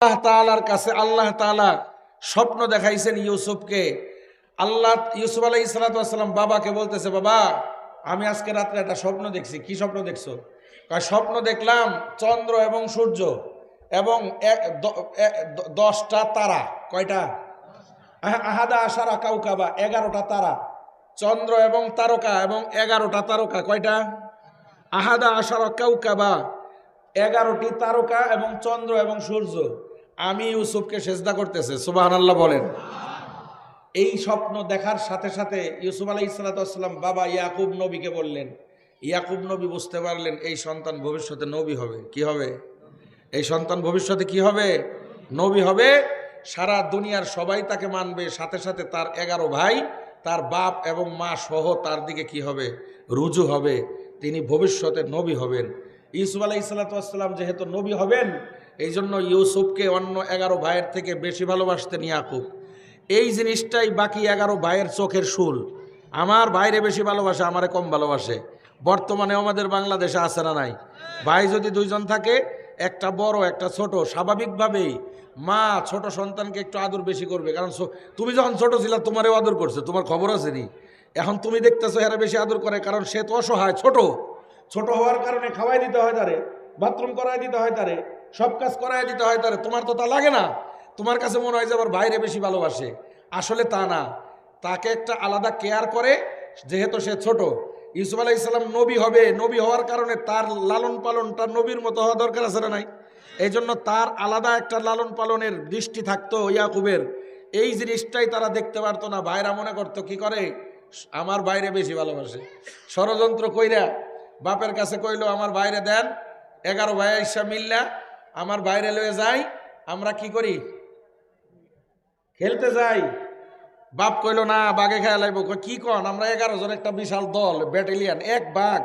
আল্লাহ তাআলার কাছে আল্লাহ তাআলা স্বপ্ন দেখাইছেন ইউসুফকে। আল্লাহ ইউসুফ আলাই সালাতাম বাবাকে বলতেছে, বাবা, আমি আজকে রাত্রে একটা স্বপ্ন দেখছি। কি স্বপ্ন দেখছ? স্বপ্ন দেখলাম চন্দ্র এবং সূর্য এবং দশটা তারা। কয়টা? আহা- আহাদা আশারা কাউকাবা এগারোটা তারা। চন্দ্র এবং তারকা এবং এগারোটা তারকা। কয়টা? আহাদা আশারা কাউকাবা এগারোটি তারকা এবং চন্দ্র এবং সূর্য। আমি ইউসুফকে সেজদা করতেছে সুবাহ আল্লাহ বলেন। এই স্বপ্ন দেখার সাথে সাথে ইউসুফ আলাই ইসালাতাম বাবা ইয়াকুব নবীকে বললেন। ইয়াকুব নবী বুঝতে পারলেন এই সন্তান ভবিষ্যতে নবী হবে। কি হবে? এই সন্তান ভবিষ্যতে কি হবে? নবী হবে। সারা দুনিয়ার সবাই তাকে মানবে। সাথে সাথে তার এগারো ভাই, তার বাপ এবং মা সহ তার দিকে কি হবে? রুজু হবে। তিনি ভবিষ্যতে নবী হবেন। ইউসুফ আলাই ইসালাতাম যেহেতু নবী হবেন এই জন্য ইউসুফকে অন্য এগারো ভাইয়ের থেকে বেশি ভালোবাসতেন ইয়াকুব। এই জিনিসটাই বাকি এগারো ভাইয়ের চোখের শুল। আমার ভাইরে বেশি ভালোবাসে, আমারে কম ভালোবাসে। বর্তমানে আমাদের বাংলাদেশে আছে না নাই? ভাই যদি দুইজন থাকে, একটা বড়, একটা ছোট, স্বাভাবিকভাবেই মা ছোট সন্তানকে একটু আদর বেশি করবে। কারণ তুমি যখন ছোট ছিল, তোমারও আদর করছে, তোমার খবর আছে নি এখন তুমি দেখতেছো, এরা বেশি আদর করে, কারণ সে তো অসহায়, ছোট। ছোট হওয়ার কারণে খাওয়াই দিতে হয় তারে। বাথরুম করাই দিতে হয় তারে, সব কাজ করাই দিতে হয় তারে, তোমার তো তা লাগে না। তোমার কাছে মনে হয় যে আবার বাইরে বেশি ভালোবাসে। আসলে তা না। তাকে একটা আলাদা কেয়ার করে, যেহেতু সে ছোট। ইউসুফ আলাহ ইসলাম নবী হবে, নবী হওয়ার কারণে তার লালন পালনটা নবীর মতো হওয়া দরকার আছে না নাই? এই জন্য তার আলাদা একটা লালন পালনের দৃষ্টি থাকতো ইয়াকুবের। এই জিনিসটাই তারা দেখতে পারতো না। ভাইরা মনে করতো, কি করে? আমার বাইরে বেশি ভালোবাসে। ষড়যন্ত্র কইরা বাপের কাছে কইলো, আমার বাইরে দেন। এগারো ভাই ইসা মিল্লা, আমার বাইরে লয়ে যাই, আমরা কি করি? খেলতে যাই। বাপ কইলো, না, বাঘে খেয়া লাগবো। কি কন? আমরা এগারো জন একটা বিশাল দল, ব্যাটালিয়ান, এক বাঘ।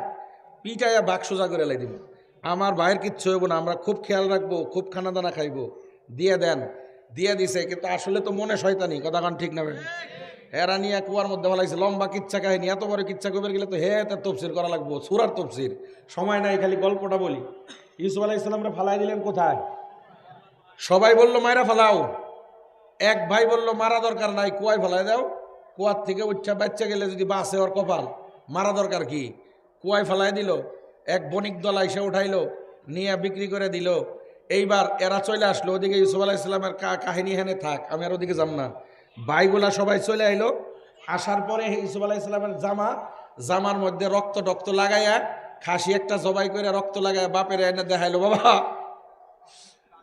পিটাইয়া বাঘ সোজা করে লাই দিব। আমার ভাইয়ের কিচ্ছু হইব না, আমরা খুব খেয়াল রাখব, খুব খানা দানা খাইবো। দিয়ে দেন। দিয়ে দিছে, কিন্তু আসলে তো মনে শয়তানি, কথা কান ঠিক না হেরা নিয়ে কুয়ার মধ্যে ফেলাইছে, লম্বা কিচ্ছা কাহিনী, এত বড় কিচ্ছা কবে গেলে তো হে তার তফসির করা লাগবো, সুরার তফসির সময় নাই, খালি গল্পটা বলি। ইউসুফ আলাহ ইসলামরা ফালাই দিলেন কোথায়? সবাই বলল, মায়েরা ফালাও। এক ভাই বলল, মারা দরকার নাই, কুয়ায় ফালাই দাও। কুয়ার থেকে উচ্চা বাচ্চা গেলে যদি বাসে ওর কপাল, মারা দরকার কি? কুয়ায় ফেলাই দিল, এক বণিক দল এসে উঠাইলো, নিয়ে বিক্রি করে দিল। এইবার এরা চলে আসলো, ওদিকে ইউসুফ আলাহ ইসলামের কাহিনী হেনে থাক, আমি আর ওদিকে যাম না। ভাইগুলা সবাই চলে আইলো। আসার পরে ইউসুফ আলাহ ইসলামের জামা, জামার মধ্যে রক্ত টক্ত লাগাইয়া খাসি একটা জবাই করে রক্ত লাগাইয়া বাপের এনে দেখাইলো, বাবা,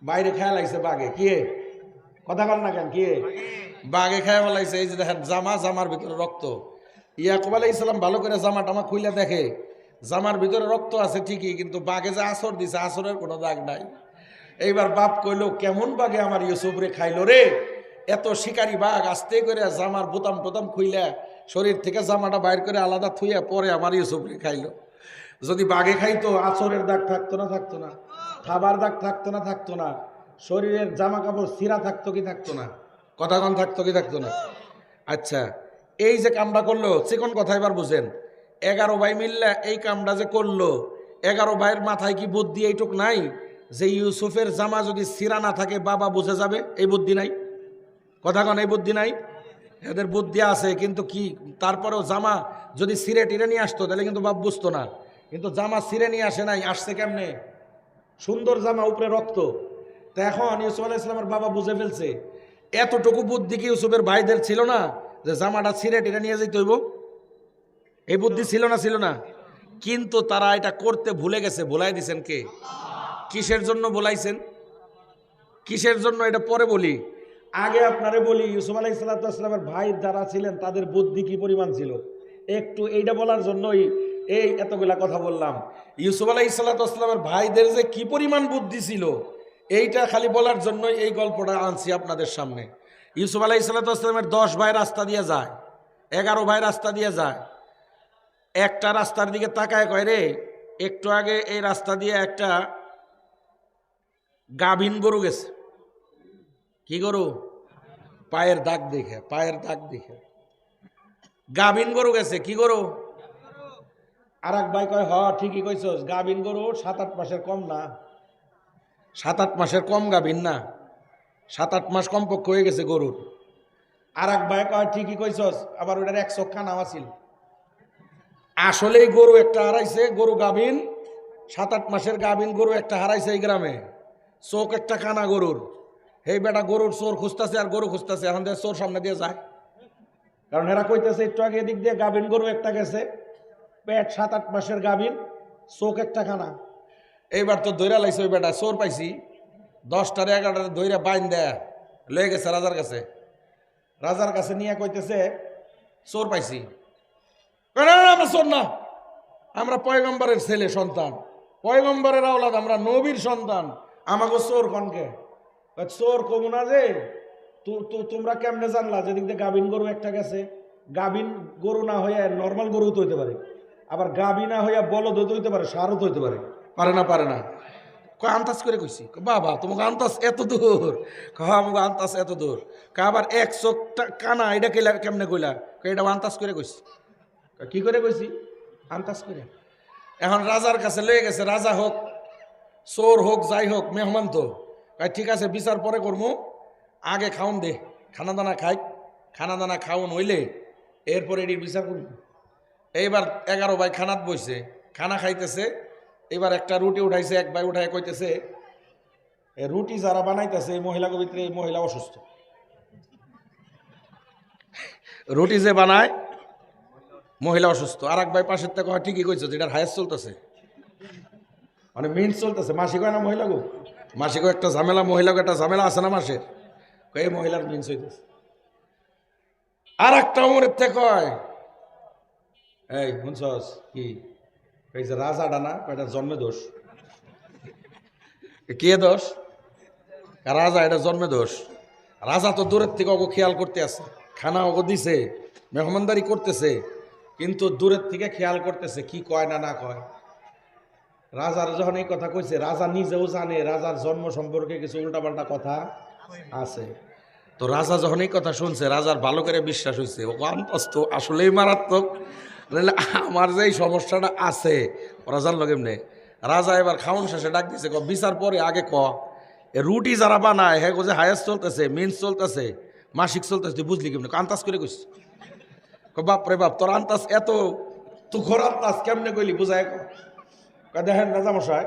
বাইরে খেয়াল আইছে বাঘে কে কথা বল না কেন, কে বাঘে খেয়ে বলাইছে এই যে দেখেন জামা, জামার ভিতরে রক্ত। ইয়াকুব আলাই ইসলাম ভালো করে জামা টামা খুইলে দেখে। জামার ভিতরে রক্ত আছে ঠিকই, কিন্তু বাঘে যে আসর দিছে, আসরের কোনো দাগ নাই। এইবার বাপ কইলো, কেমন বাঘে আমার ইউসুফ রে খাইলো রে? এত শিকারি বাঘ আস্তে করে জামার বোতাম টোতাম খুইলা শরীর থেকে জামাটা বাইর করে আলাদা থুইয়া পরে আমার ইউসুফ রে খাইলো। যদি বাঘে খাইতো আচরের দাগ থাকতো না থাকতো না। খাবার দাগ থাকতো না থাকতো না। শরীরের জামা কাপড় সিরা থাকতো কি থাকতো না? কথা কন থাকতো কি থাকতো না? আচ্ছা এই যে কামটা করল, চিকন কথা এবার বুঝেন। এগারো ভাই মিললে এই কামটা যে করল, এগারো ভাইয়ের মাথায় কি বুদ্ধি এইটুক নাই? যে ইউসুফের জামা যদি সিরা না থাকে, বাবা বুঝে যাবে, এই বুদ্ধি নাই? কথা কন, এই বুদ্ধি নাই? এদের বুদ্ধি আছে, কিন্তু কি? তারপরেও জামা যদি সিরে টিরে নিয়ে আসতো, তাহলে কিন্তু বাপ বুঝতো না। কিন্তু জামা সিরে নিয়ে আসে নাই, আসছে কেমনে? সুন্দর জামা, উপরে রক্ত। তা এখন ইউসুফ আলাহ ইসলামের বাবা বুঝে ফেলছে, এতটুকু বুদ্ধি কি ইউসুফের ভাইদের ছিল না যে জামাটা ছিঁড়ে টিরে নিয়ে যেতে হইব? এই বুদ্ধি ছিল না ছিল না। কিন্তু তারা এটা করতে ভুলে গেছে, ভুলাই দিছেন কে? কিসের জন্য বলাইছেন কিসের জন্য? এটা পরে বলি। আগে আপনারে বলি, ইউসুফ আলাহ ইসলাতামের ভাই যারা ছিলেন, তাদের বুদ্ধি কি পরিমাণ ছিল? একটু এইটা বলার জন্যই এই এতগুলা কথা বললাম। ইউসুফ আলাহ ইসলাতামের ভাইদের যে কি পরিমাণ বুদ্ধি ছিল, এইটা খালি বলার জন্য এই গল্পটা আনছি আপনাদের সামনে। ইউসুফ আলাহ ইসলাতামের দশ ভাই রাস্তা দিয়ে যায়, এগারো ভাই রাস্তা দিয়ে যায়। একটা রাস্তার দিকে তাকায় কয়, রে, একটু আগে এই রাস্তা দিয়ে একটা গাভিন গরু গেছে। গরু? পায়ের দাগ দেখে, পায়ের দাগ দেখে। গাভিন গরু গেছে, কি গরু? আর এক ভাই কয়, হ, ঠিকই কইছস, গাভিন গরু সাত আট মাসের কম না। সাত আট মাসের কম গাভিন না। সাত আট মাস কমপক্ষ হয়ে গেছে গরুর। আর এক ভাই কয়, ঠিকই কইছস, আবার ওটার এক চক্ষা নাম আছিল। আসলেই গরু একটা হারাইছে, গরু গাভিন, সাত আট মাসের গাভিন গরু একটা হারাইছে এই গ্রামে। চোখ একটা কানা গরুর। এই বেটা, গরুর চোর খুঁজতেছে আর গরু খুঁজতেছে, এখন দিয়ে চোর সামনে দিয়ে যায়। কারণ এরা কইতেছে, একটু আগে এদিক দিয়ে গাভিন গরু একটা গেছে, পেট সাত আট মাসের গাভিন, চোখ একটা খানা এইবার তো দৈরা লাইছে ওই বেটা, চোর পাইছি। দশটার, এগারোটার দৈরা বাইন দেয়, লয়ে গেছে রাজার কাছে। রাজার কাছে নিয়ে কইতেছে, চোর পাইছি। আমরা চোর না, আমরা পয়গম্বরের ছেলে, সন্তান। পয়গম্বরের আওলাদ, আমরা নবীর সন্তান। আমাকে চোর কনকে? চোর কমু না যে। তোমরা কেমনে জানলা? যেদিক দিয়ে গাভিন গরু একটা গেছে, গাভিন গরু না হইয়া নর্মাল গরু তো হইতে পারে। আবার গাভী না হইয়া বলদ হইতে পারে, সারও তো হইতে পারে। পারে না পারে না। কয়, আন্তাজ করে কইছি। বাবা, তোমাকে আন্তাজ এত দূর। কয় আমাকে আন্তাজ এত দূর। কয়, আবার এক চোখটা কানা, এটা কেলা কেমনে কইলা? এটা আন্তাজ করে কইছি। কি করে কইছি? আন্তাজ করে। এখন রাজার কাছে লয়ে গেছে, রাজা হোক, চোর হোক, যাই হোক, মেহমান তো। ঠিক আছে, বিচার পরে করব আগে খাওন দে খানা দানা খাই খানা দানা খাওন হইলে এরপরে এটির বিচার করব এইবার এগারো ভাই খানাত বইছে, খানা খাইতেছে এবার একটা রুটি উঠাইছে, এক ভাই উঠাই কইতেছে রুটি যারা বানাইতেছে, এই মহিলা ভিতরে এই মহিলা অসুস্থ। রুটি যে বানায়, মহিলা অসুস্থ। আর এক ভাই পাশের থেকে ঠিকই কইছে, যেটার হায়াস চলতেছে। মানে মিন্স চলতেছে। মাসি কয় না, মহিলা গো মাসিকও একটা ঝামেলা, মহিলাকে একটা ঝামেলা আছে না মাসের এই মহিলার মিন্স হইতেছে। আর একটা উমরের থেকে কয়, এই, শুনছস? কি? কইছে রাজাটা না, কয়টা জন্মে দোষ? কে দোষ? রাজা, এটা জন্মে দোষ। রাজা তো দূরের থেকে ওকে খেয়াল করতে আছে। খানা ওকে দিছে, মেহমানদারি করতেছে, কিন্তু দূরের থেকে খেয়াল করতেছে, কি কয় না না কয়। রাজার যখন এই কথা কইছে, রাজা নিজেও জানে, রাজার জন্ম সম্পর্কে কিছু উল্টাপাল্টা কথা আছে। তো রাজা যখন এই কথা শুনছে, রাজার ভালো করে বিশ্বাস হয়েছে অন্তস্ত আসলেই মারাত্মক। আমার যে সমস্যাটা আছে, ওরা জানলো কেমনে? রাজা এবার খাওয়ান শেষে ডাক দিছে, ক, বিচার পরে আগে ক। এ রুটি যারা বানায় হ্যাঁ যে হায়াস চলতেছে, মিন্স চলতেছে, মাসিক চলতেছে, তুই বুঝলি কেমনে? আন্তাজ করে কইস। বাপ রে বাপ, তোর আন্তাজ এত তুখর আন্তাজ কেমনে কইলি, বুঝায় দেখেন রাজামশাই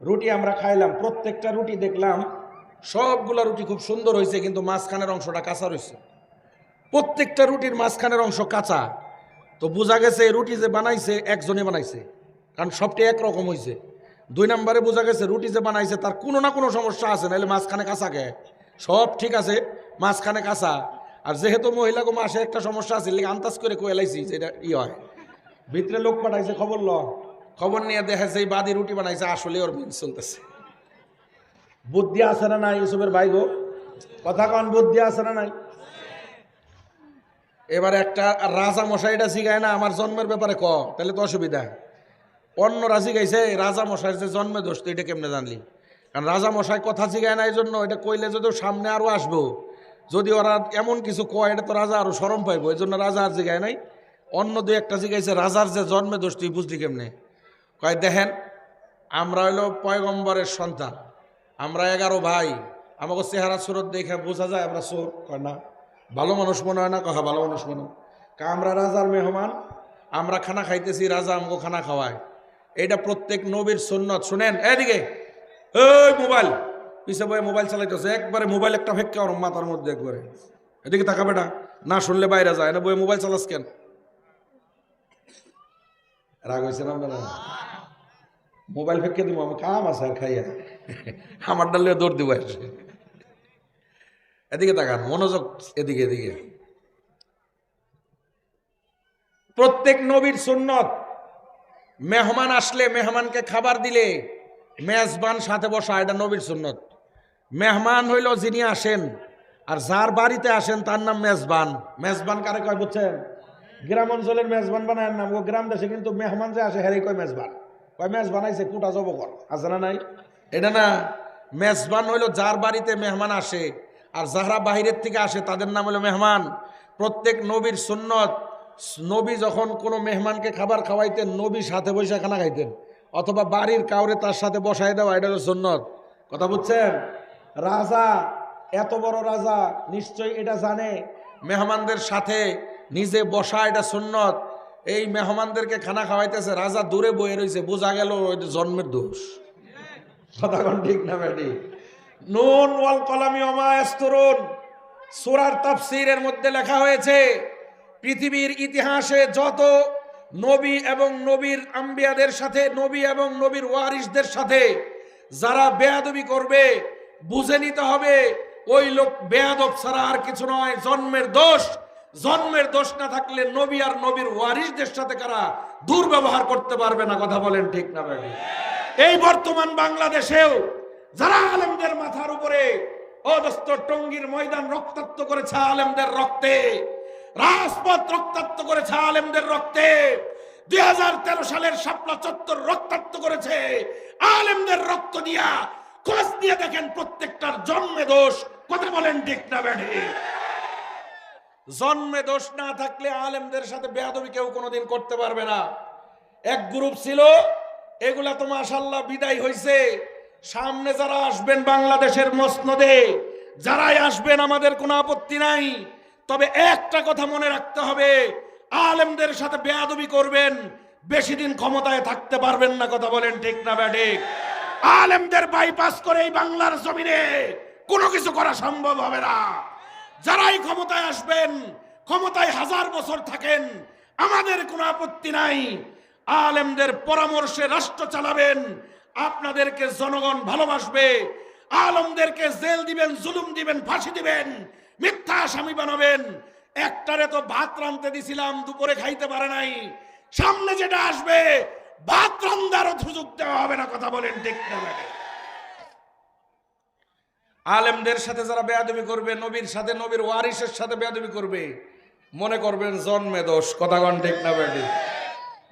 রুটি আমরা খাইলাম, প্রত্যেকটা রুটি দেখলাম, সবগুলা রুটি খুব সুন্দর হয়েছে কিন্তু মাঝখানের অংশটা কাঁচা রয়েছে প্রত্যেকটা রুটির মাঝখানের অংশ কাঁচা। তো বোঝা গেছে রুটি যে বানাইছে, একজনে বানাইছে, কারণ সবটি একরকম হয়েছে দুই নম্বরে বোঝা গেছে রুটি যে বানাইছে, তার কোনো না কোনো সমস্যা আছে নাহলে মাঝখানে কাঁচা গে সব ঠিক আছে, মাঝখানে কাঁচা। আর যেহেতু মহিলাকে মাসে একটা সমস্যা আছে আন্দাজ করে কয়ে লাইছি যে ই হয়। ভিতরে লোক পাঠাইছে, খবর ল। খবর নিয়ে দেখে যে বাদি রুটি বানাইছে আসলে ওর মিন চলতেছে। বুদ্ধি আছে না নাই ইউসুফের ভাই গো? কথা কন বুদ্ধি আছে না নাই? এবার একটা রাজা মশাইটা শিখায় না আমার জন্মের ব্যাপারে ক তাহলে তো অসুবিধা। অন্য রাজি গাইছে রাজা মশাইয়ের যে জন্মে দোষ তো এটা কেমনে জানলি? কারণ রাজা মশাই কথা শিখায় না এই জন্য এটা কইলে যদি সামনে আরও আসব যদি ওরা এমন কিছু কয় এটা তো রাজা আরও সরম পাইবো এই জন্য রাজা আর জিগায় নাই। অন্য দু একটা জিগাইছে রাজার যে জন্মে দোষ তুই বুঝলি কেমনে? কয়, দেখেন, আমরা হইল পয়গম্বরের সন্তান। আমরা এগারো ভাই। আমাকে চেহারা সুরত দেখে বোঝা যায় আমরা সুর কয়, না। ভালো মানুষ মনে হয় না? কথা ভালো মানুষ মনে হয়। আমরা রাজার মেহমান। আমরা খানা খাইতেছি, রাজা আমাকে খানা খাওয়ায়। এটা প্রত্যেক নবীর সুন্নত। শুনেন এদিকে এই মোবাইল। পিছে বয়ে মোবাইল চালাইতেছে। একবারে মোবাইল একটা ফেক্কা ওর মাথার মধ্যে একবারে। এদিকে তাকা বেটা না শুনলে বাইরে যায়। না বয়ে মোবাইল চালাস কেন? রাগ হয়েছে না আপনারা? মোবাইল ফেঁকে দিব, আমি কাম আছে আর খাইয়া। আমার ডালে দৌড় দিব এদিকে তাকান, মনোযোগ এদিকে এদিকে। প্রত্যেক নবীর সুন্নত, মেহমান আসলে মেহমানকে খাবার দিলে মেজবান সাথে বসা, এটা নবীর সুন্নত। মেহমান হইল যিনি আসেন, আর যার বাড়িতে আসেন তার নাম মেজবান। মেজবান কারে কয় বুঝছেন? গ্রাম অঞ্চলের মেজবান বানায় নাম গ্রাম দেশে কিন্তু মেহমান যে আসে, হেরে কয় মেজবান? কয় মেজবান আইছে কুটা জবকর আছে না নাই? এটা না, মেজবান হইল যার বাড়িতে মেহমান আসে, আর যারা বাহিরের থেকে আসে, তাদের নাম হলো মেহমান। প্রত্যেক নবীর সুন্নত, নবী যখন কোনো মেহমানকে খাবার খাওয়াইতেন নবী সাথে বসে খানা খাইতেন, অথবা বাড়ির কাউরে তার সাথে বসাই দেওয়া, এটা হলো সুন্নত। কথা বুঝছেন? রাজা, এত বড় রাজা, নিশ্চয়ই এটা জানে, মেহমানদের সাথে নিজে বসা, এটা সুন্নত। এই মেহমানদেরকে খানা খাওয়াইতেছে, রাজা দূরে বয়ে রয়েছে বোঝা গেল জন্মের দোষ। ঠিক না ব্যাটি নুন, ওয়াল কলামি অমায়াস্তরুন সুরার তাফসিরের মধ্যে লেখা হয়েছে, পৃথিবীর ইতিহাসে যত নবী এবং নবীর আম্বিয়াদের সাথে, নবী এবং নবীর ওয়ারিসদের সাথে যারা বেয়াদবি করবে, বুঝে নিতে হবে, ওই লোক বেয়াদব ছাড়া আর কিছু নয়, জন্মের দোষ। জন্মের দোষ না থাকলে নবী আর নবীর ওয়ারিসদের সাথে কারা দুর্ব্যবহার করতে পারবে না, কথা বলেন ঠিক না ব্যাটি এই বর্তমান বাংলাদেশেও যারা আলেমদের মাথার উপরে অদস্ত টঙ্গির ময়দান রক্তাক্ত করেছে আলেমদের রক্তে, রাজপথ রক্তাক্ত করেছে আলেমদের রক্তে, দুই হাজার তেরো সালের শাপলা চত্বর রক্তাক্ত করেছে আলেমদের রক্ত দিয়া খোঁজ দিয়ে দেখেন প্রত্যেকটার জন্মে দোষ, কথা বলেন ঠিক না বেড়ে জন্মে দোষ না থাকলে আলেমদের সাথে বেয়াদবি কেউ কোনোদিন করতে পারবে না। এক গ্রুপ ছিল, এগুলা তো মাশাল্লাহ বিদায় হয়েছে সামনে যারা আসবেন বাংলাদেশের মসনদে, যারাই আসবেন আমাদের কোনো আপত্তি নাই। তবে একটা কথা মনে রাখতে হবে, আলেমদের সাথে বেয়াদবি করবেন, বেশি দিন ক্ষমতায় থাকতে পারবেন না, কথা বলেন ঠিক না ব্যাঠিক আলেমদের বাইপাস করে এই বাংলার জমিনে কোনো কিছু করা সম্ভব হবে না। যারাই ক্ষমতায় আসবেন, ক্ষমতায় হাজার বছর থাকেন, আমাদের কোনো আপত্তি নাই। আলেমদের পরামর্শে রাষ্ট্র চালাবেন, আপনাদেরকে জনগণ ভালোবাসবে। আলমদেরকে জেল দিবেন, জুলুম দিবেন, ফাঁসি দিবেন, মিথ্যা আসামি বানাবেন। একটারে তো ভাত রাঁধতে দিছিলাম, দুপুরে খাইতে পারে নাই। সামনে যেটা আসবে, ভাত রান্দারও সুযোগ দেওয়া হবে না, কথা বলেন না, ম্যাডাম? আলেমদের সাথে যারা বেয়াদবি করবে, নবীর সাথে, নবীর ওয়ারিসের সাথে বেয়াদবি করবে, মনে করবেন জন্মে দোষ কথাগণ ঠিক না বেডি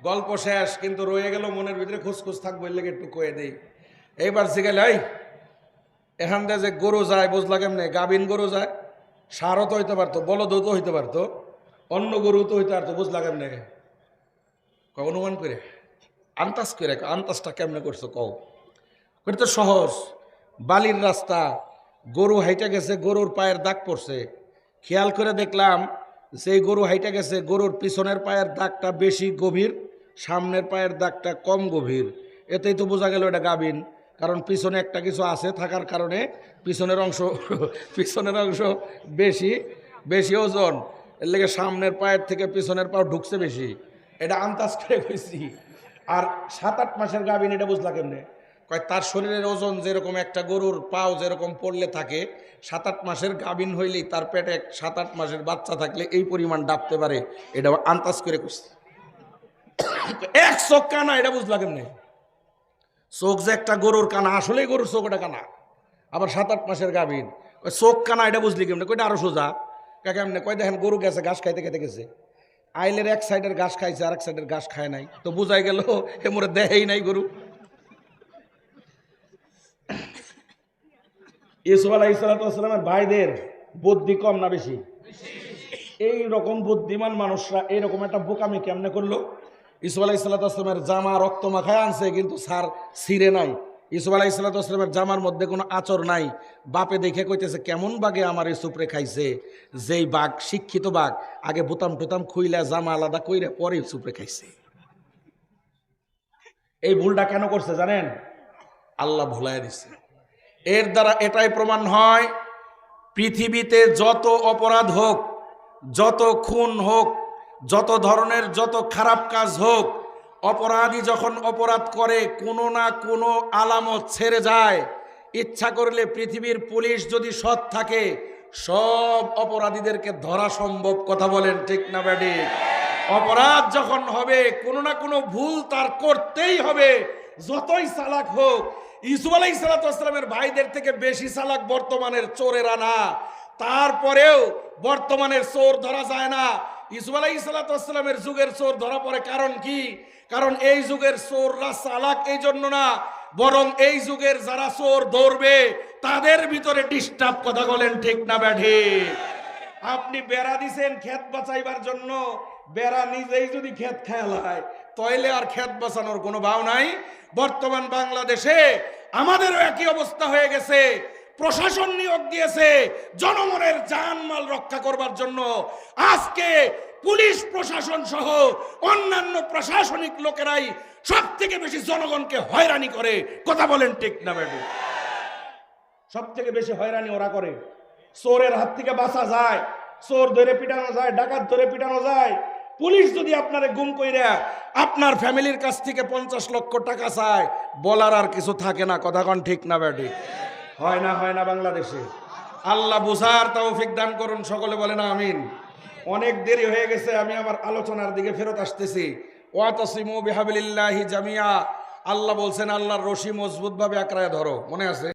গল্প শেষ, কিন্তু রয়ে গেল মনের ভিতরে খুসখুস থাকব লেগে একটু কয়ে দেই। এইবার জিগেল এই, এখান থেকে যে গরু যায়, বুঝলা কেমনে? গাবিন গরু যায়, সারও তো হইতে পারতো, বলদও তো হইতে পারতো, অন্য গরু তো হইতে পারতো, বুঝলা কেমনে? অনুমান করে আন্তাজ করে আন্তাজটা কেমনে করছ কও? এটা তো সহজ, বালির রাস্তা গরু হাইটা গেছে, গরুর পায়ের দাগ পড়ছে। খেয়াল করে দেখলাম সেই গরু হাইটা গেছে, গরুর পিছনের পায়ের দাগটা বেশি গভীর, সামনের পায়ের দাগটা কম গভীর। এতেই তো বোঝা গেল এটা গাবিন কারণ পিছনে একটা কিছু আছে থাকার কারণে পিছনের অংশ পিছনের অংশ বেশি বেশি ওজন। এর লেগে সামনের পায়ের থেকে পিছনের পাও ঢুকছে বেশি। এটা আন্দাজ করে গেছি আর সাত আট মাসের গাবিন এটা বুঝলা কেমনে? কয়, তার শরীরের ওজন যেরকম একটা গরুর পাও যেরকম পড়লে থাকে সাত আট মাসের গাভিন হইলেই তার পেটে সাত আট মাসের বাচ্চা থাকলে এই পরিমাণ ডাবতে পারে, এটা আন্দাজ করে করছে এক চোখ কানা, এটা বুঝলা কেমনে? চোখ যে একটা গরুর কানা, আসলেই গরুর চোখ ওটা কানা, আবার সাত আট মাসের গাভিন। কয়, চোখ কানা, এটা বুঝলি কেমনে? কয়টা আরও সোজা? কে কেমনে? কয়, দেখেন, গরু গেছে, ঘাস খাইতে খেতে গেছে। আইলের এক সাইডের ঘাস খাইছে আর এক সাইডের ঘাস খায় নাই। তো বুঝাই গেল হে মোরে দেহেই নাই গরু। ইসুফ আলাহ ইসলাতামের ভাইদের বুদ্ধি কম না বেশি? এই রকম বুদ্ধিমান মানুষরা এইরকম একটা বোকামি কেমনে করল? ইসুফ আলাহ ইসলাতামের জামা রক্ত মাখায় আনছে, কিন্তু সার ছিঁড়ে নাই। ইসুফ আলাহ ইসলাতামের জামার মধ্যে কোনো আচর নাই। বাপে দেখে কইতেছে, কেমন বাঘে আমার ইসুফরে খাইছে? যেই বাঘ, শিক্ষিত বাঘ, আগে বোতাম টোতাম খুইলা জামা আলাদা কইরে পরে ইসুফরে খাইছে। এই ভুলটা কেন করছে জানেন? আল্লাহ ভুলাই দিচ্ছে এর দ্বারা এটাই প্রমাণ হয়, পৃথিবীতে যত অপরাধ হোক, যত খুন হোক, যত ধরনের যত খারাপ কাজ হোক, অপরাধী যখন অপরাধ করে, কোনো না কোনো আলামত ছেড়ে যায়। ইচ্ছা করলে পৃথিবীর পুলিশ যদি সৎ থাকে, সব অপরাধীদেরকে ধরা সম্ভব কথা বলেন ঠিক না ব্যাডি? অপরাধ যখন হবে, কোনো না কোনো ভুল তার করতেই হবে, যতই চালাক হোক ইসুফ আলাই সালাতামের ভাইদের থেকে বেশি চালাক বর্তমানের চোরেরা না। তারপরেও বর্তমানের চোর ধরা যায় না। ইসুফ আলাই সালাতামের যুগের চোর ধরা পড়ে কারণ কি? কারণ এই যুগের চোররা চালাক এই জন্য না, বরং এই যুগের যারা চোর ধরবে, তাদের ভিতরে ডিস্টার্ব কথা বলেন ঠিক না ব্যাঠে আপনি বেড়া দিছেন ক্ষেত বাঁচাইবার জন্য, বেড়া নিজেই যদি ক্ষেত খেয়াল হয়, তইলে আর ক্ষেত বাঁচানোর কোনো ভাও নাই। বর্তমান বাংলাদেশে আমাদেরও একই অবস্থা হয়ে গেছে। প্রশাসন নিয়োগ দিয়েছে জনগণের জানমাল রক্ষা করবার জন্য। আজকে পুলিশ প্রশাসন সহ অন্যান্য প্রশাসনিক লোকেরাই সব থেকে বেশি জনগণকে হয়রানি করে। কথা বলেন ঠিক না ম্যাডাম সব থেকে বেশি হয়রানি ওরা করে। চোরের হাত থেকে বাঁচা যায়, চোর ধরে পিটানো যায়, ডাকাত ধরে পিটানো যায়। পুলিশ যদি আপনারে গুম কইরা আপনার ফ্যামিলির কাছ থেকে পঞ্চাশ লক্ষ টাকা চায়, বলার আর কিছু থাকে না, কথা কন ঠিক না ব্যাটি হয় না হয় না বাংলাদেশে। আল্লাহ বুঝার তৌফিক দান করুন, সকলে বলে না আমিন। অনেক দেরি হয়ে গেছে, আমি আমার আলোচনার দিকে ফেরত আসতেছি। ওয়াতাসিমু বিহাবিলিল্লাহি জামিয়া। আল্লাহ বলছেন, আল্লাহর রশি মজবুত ভাবে আঁকড়ায় ধরো, মনে আছে?